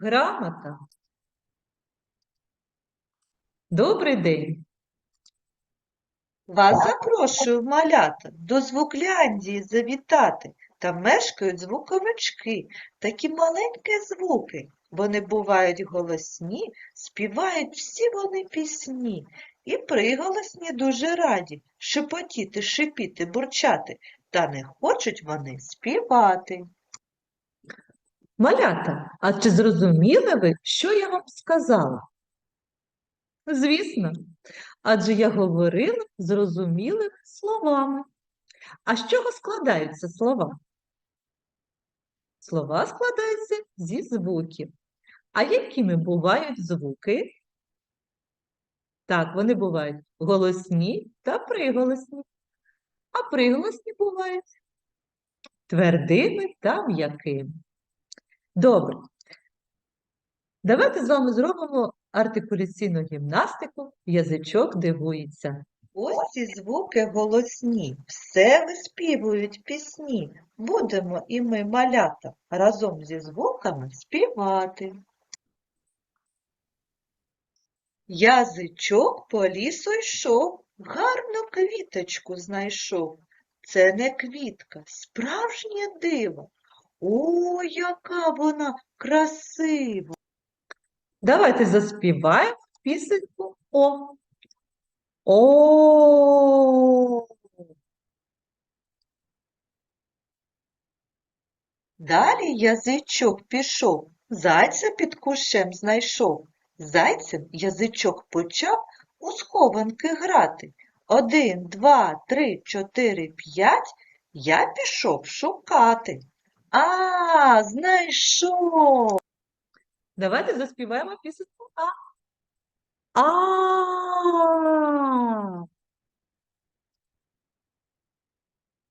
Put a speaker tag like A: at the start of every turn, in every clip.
A: Грамота. Добрий день.
B: Вас запрошую, малята, до Звукляндії завітати. Там мешкають звуковички, такі маленькі звуки. Вони бувають голосні, співають всі вони пісні. І приголосні дуже раді шепотіти, шипіти, бурчати, та не хочуть вони співати.
A: Малята, а чи зрозуміли ви, що я вам сказала? Звісно, адже я говорила зрозумілими словами. А з чого складаються слова? Слова складаються зі звуків. А якими бувають звуки? Так, вони бувають голосні та приголосні. А приголосні бувають твердими та м'якими. Добре. Давайте з вами зробимо артикуляційну гімнастику «Язичок дивується».
B: Ось ці звуки голосні, все виспівують пісні. Будемо і ми, малята, разом зі звуками співати. Язичок по лісу йшов, гарну квіточку знайшов. Це не квітка, справжнє диво. О, яка вона красива!
A: Давайте заспіваємо пісеньку О. О.
B: Далі язичок пішов, зайця під кущем знайшов. Зайцем язичок почав у схованки грати. Один, два, три, чотири, п'ять. Я пішов шукати. А, знайшов.
A: Давайте заспіваємо пісеньку А. А.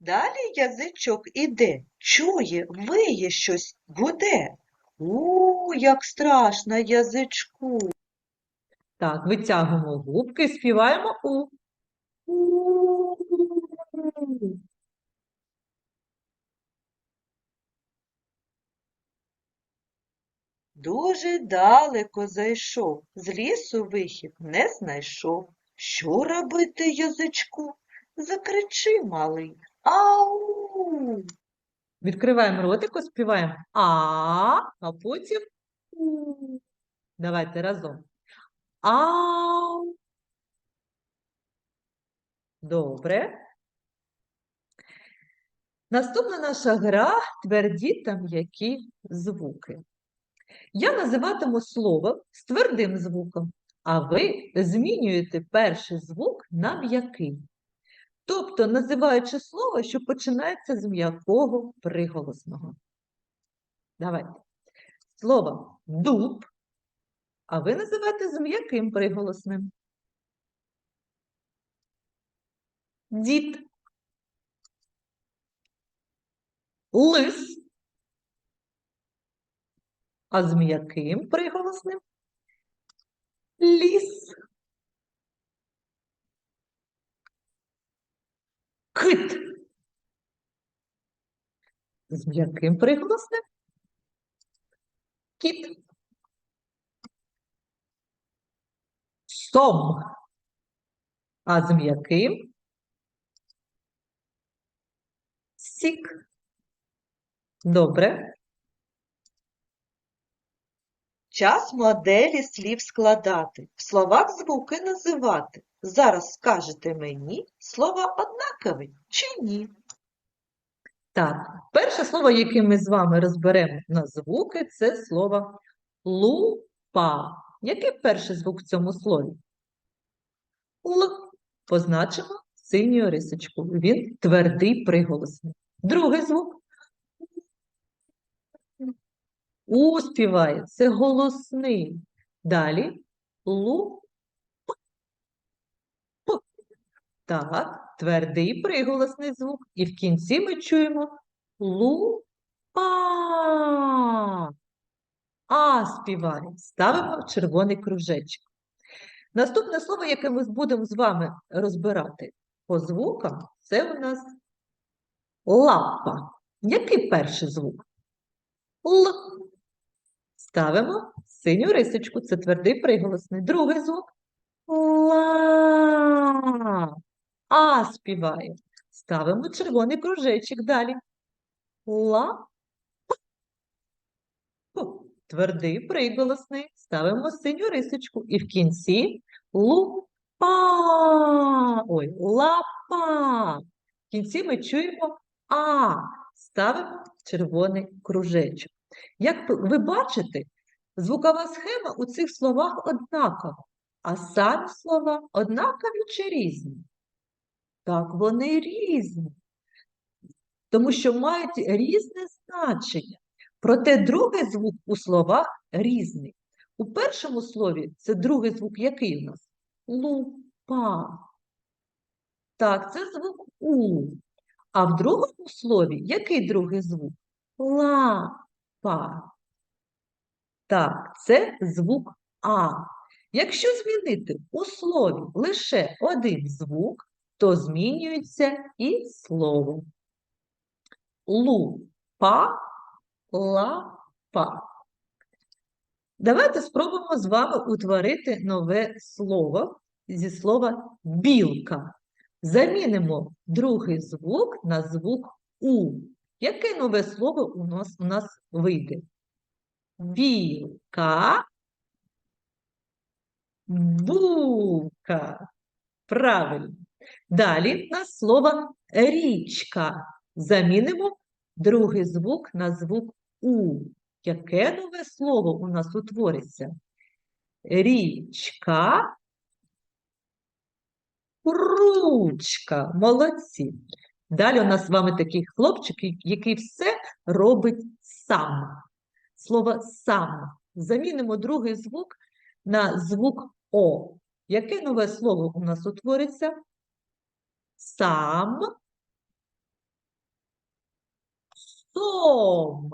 B: Далі язичок іде, чує, виє щось, гуде. У, як страшно язичку.
A: Так, витягуємо губки співаємо У. У.
B: Дуже далеко зайшов, з лісу вихід не знайшов. Що робити язичку? Закричи, малий. Ау!
A: Відкриваємо ротик, співаємо А, а потім У. Давайте разом. Ау. Добре. Наступна наша гра тверді та м'які звуки. Я називатиму слово з твердим звуком, а ви змінюєте перший звук на м'який. Тобто, називаючи слово, що починається з м'якого приголосного. Давайте. Слово дуб, а ви називаєте з м'яким приголосним. Дід. Лис. А з м'яким приголосним ліс. Кит. З м'яким приголосним кіт. Сом. А з м'яким сік. Добре.
B: Час моделі слів складати, в словах звуки називати. Зараз скажете мені, слова однакові чи ні?
A: Так, перше слово, яке ми з вами розберемо на звуки, це слово лупа. Який перший звук в цьому слові? Л. Позначимо синьою рисочкою. Він твердий приголосний. Другий звук. У співає. Це голосний. Далі лу. Так, твердий приголосний звук. І в кінці ми чуємо лупа. А співає. Ставимо червоний кружечок. Наступне слово, яке ми будемо з вами розбирати по звукам, це у нас лапа. Який перший звук? Л. ставимо синю рисочку, це твердий приголосний. Другий звук ла. А співає. Ставимо червоний кружечок далі. Ла. Твердий приголосний. Ставимо синю рисочку. І в кінці лупа. Ой, лапа. В кінці ми чуємо А. Ставимо червоний кружечок. Як ви- бачите, звукова схема у цих словах однакова, а самі слова однакові чи різні? Так, вони різні, тому що мають різне значення. Проте другий звук у словах різний. У першому слові це другий звук який у нас? Лупа. Так, це звук У. А в другому слові який другий звук? Лапа. Так, це звук А. Якщо змінити у слові лише один звук, то змінюється і слово. Лупа, лапа. Давайте спробуємо з вами утворити нове слово зі слова білка. Замінимо другий звук на звук У. Яке нове слово у нас, у нас вийде? Білка, булка. Правильно. Далі на слово річка. Замінимо другий звук на звук У. Яке нове слово у нас утвориться? Річка, ручка. Молодці. Далі у нас з вами такий хлопчик, який все робить сам. Слово сам. Замінимо другий звук на звук О. Яке нове слово у нас утвориться? Сам. Сом.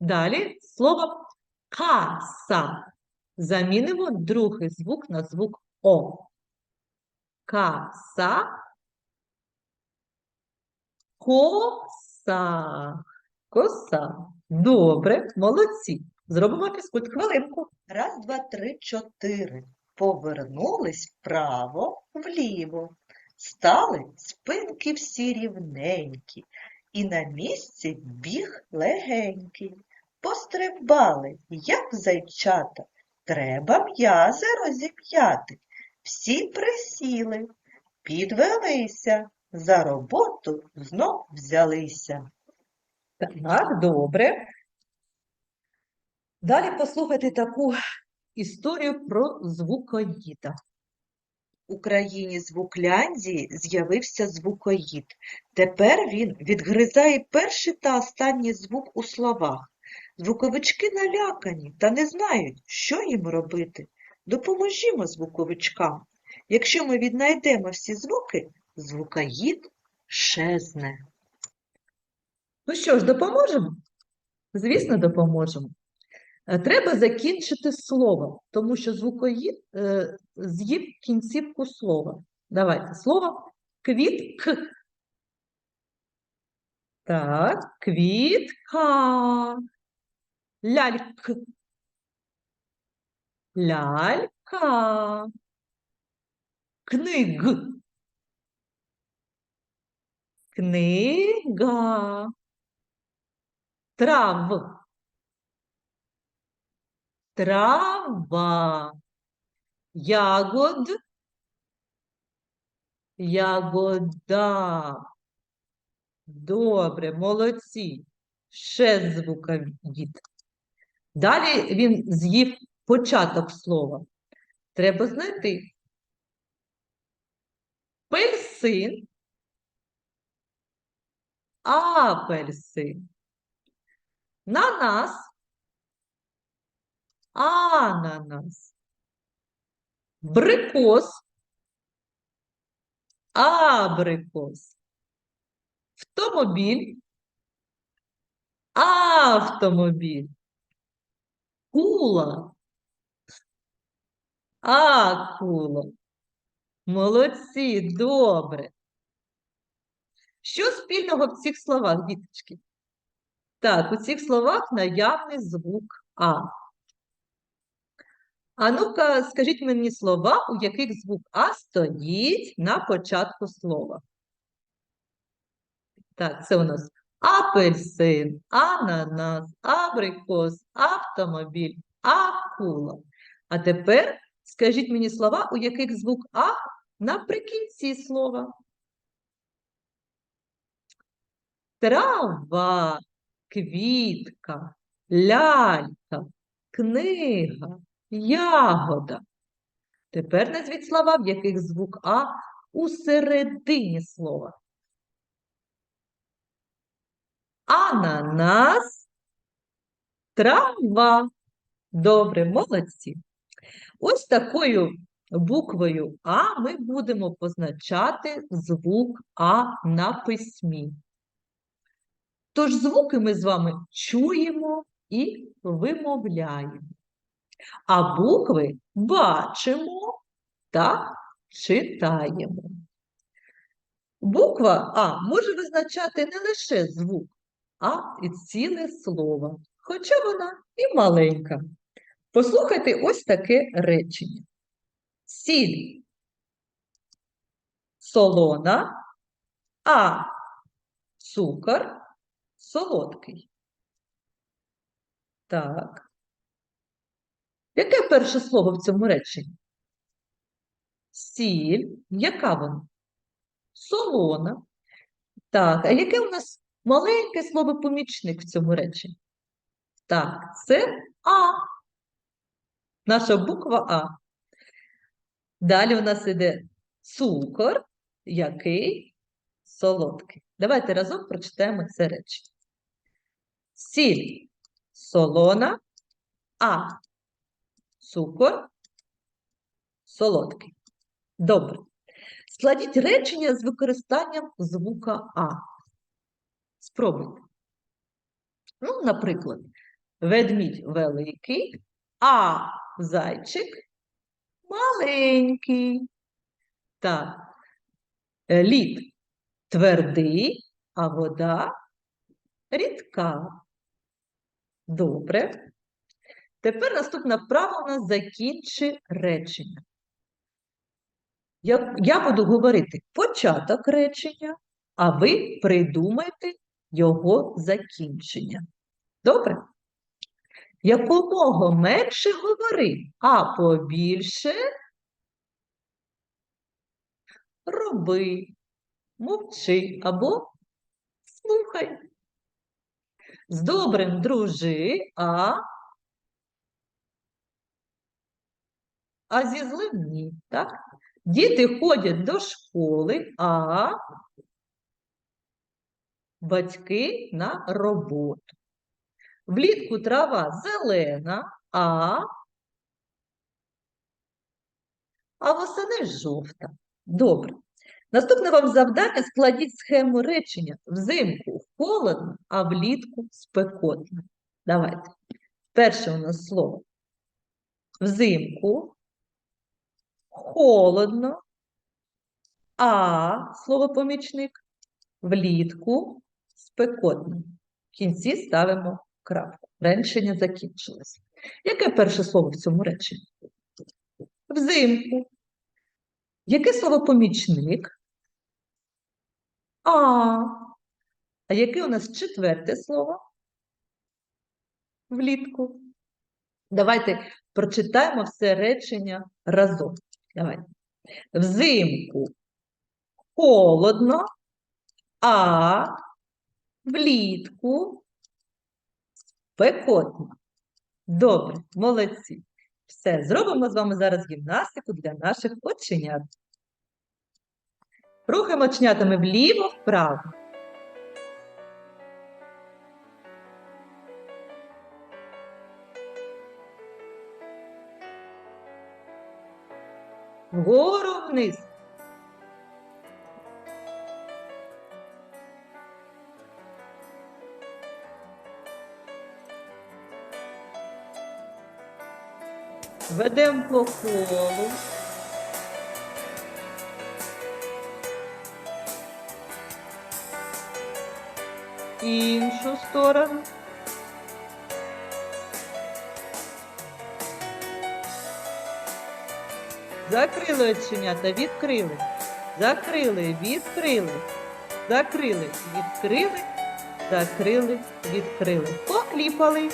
A: Далі слово каса. Замінимо другий звук на звук О. Каса. Коса. Коса. Добре, молодці. Зробимо фізкульт хвилинку.
B: Раз, два, три, чотири. Повернулись вправо, вліво. Стали спинки всі рівненькі. І на місці біг легенький. Пострибали, як зайчата. Треба м'язи розім'яти. Всі присіли, підвелися, за роботу знов взялися.
A: Так, добре. Далі послухайте таку історію про звукоїда.
B: У країні звукляндії з'явився звукоїд. Тепер він відгризає перший та останній звук у словах. Звуковички налякані та не знають, що їм робити. Допоможімо звуковичкам. Якщо ми віднайдемо всі звуки, звукоїд щезне.
A: Ну що ж, допоможемо? Звісно, допоможемо. Е, Треба закінчити слово, тому що звукоїд е, з'їв кінцівку слова. Давайте слово квітк. Так, квітка. Ляльк. Лялька. Книг. Книга. Трав. Трава. Ягод. Ягода. Добре, молодці. Ще звуковід. Далі він з'їв початок слова. Треба знайти. Пельсин. Апельсин. Нанас. Ананас. Брикос. Абрикос. Автомобіль. Автомобіль. Кула. Акула. Молодці, добре. Що спільного в цих словах, діточки? Так, у цих словах наявний звук А. А ну-ка, скажіть мені слова, у яких звук А стоїть на початку слова. Так, це у нас апельсин, ананас, абрикос, автомобіль, акула. А тепер скажіть мені слова, у яких звук А наприкінці слова. Трава, квітка, лялька, книга, ягода. Тепер назвіть слова, в яких звук А у середині слова. Ананас, трава. Добре, молодці. Ось такою буквою А ми будемо позначати звук А на письмі. Тож звуки ми з вами чуємо і вимовляємо. А букви бачимо та читаємо. Буква А може визначати не лише звук, а і ціле слово, хоча вона і маленька. Послухайте ось таке речення. Сіль солона, а цукор солодкий. Так. Яке перше слово в цьому реченні? Сіль. Яка вона? Солона. Так, а яке у нас маленьке слово помічник в цьому реченні? Так, це А. Наша буква А. Далі у нас іде цукор, який солодкий. Давайте разом прочитаємо це речення. Сіль солона, а цукор солодкий. Добре. Складіть речення з використанням звука А. Спробуйте. Ну, наприклад, ведмідь великий, а зайчик маленький. Так. Лід твердий, а вода рідка. Добре. Тепер наступна нас закінчи речення. Я, я буду говорити початок речення, а ви придумайте його закінчення. Добре? Якомога менше говори, а побільше роби, мовчи або слухай. З добрим дружи, а, а зі злим ні. Так? Діти ходять до школи, а батьки на роботу. Влітку трава зелена, а, а восени жовта. Добре. Наступне вам завдання складіть схему речення. Взимку холодно, а влітку спекотно. Давайте. Перше у нас слово. Взимку холодно, а слово помічник влітку спекотно. В кінці ставимо крапку. Речення закінчилось. Яке перше слово в цьому реченні? Взимку. Яке слово помічник? А. А яке у нас четверте слово? Влітку. Давайте прочитаємо все речення разом. Давайте. Взимку холодно, а влітку спекотно. Добре, молодці. Все, зробимо з вами зараз гімнастику для наших оченят. Рухаємо оченятами вліво, вправо. Вгору вниз. Ведемо по колу. іншу сторону. Закрили оченята, відкрили. Закрили, відкрили. Закрили, відкрили, закрили, відкрили. Покліпали.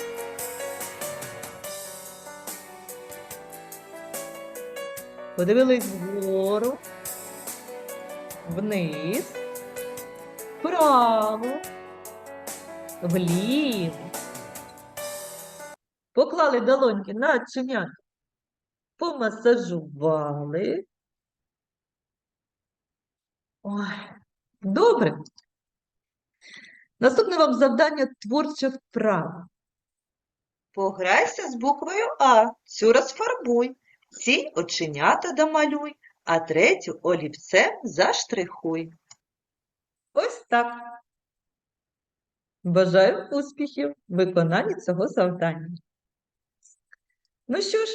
A: Подивились вгору, вниз, вправо вліво. Поклали долоньки на оченята, помасажували. Ой, добре. Наступне вам завдання творча вправа.
B: Пограйся з буквою А, цю розфарбуй, ці оченята домалюй, а третю олівцем заштрихуй.
A: Ось так. Бажаю успіхів в виконанні цього завдання. Ну що ж,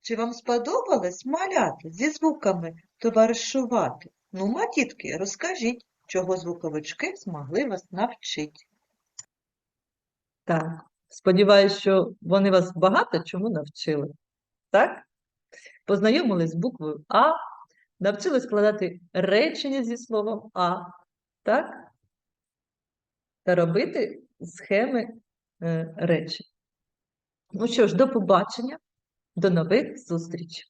B: Чи вам сподобалось маляти зі звуками товаришувати? Ну, ма, дітки, розкажіть, чого звуковички змогли вас навчити.
A: так. Сподіваюсь, що вони вас багато чому навчили. Так? Познайомились з буквою А, навчили складати речення зі словом А, так? Та робити схеми е, речень. Ну що ж, до побачення, до нових зустрічей.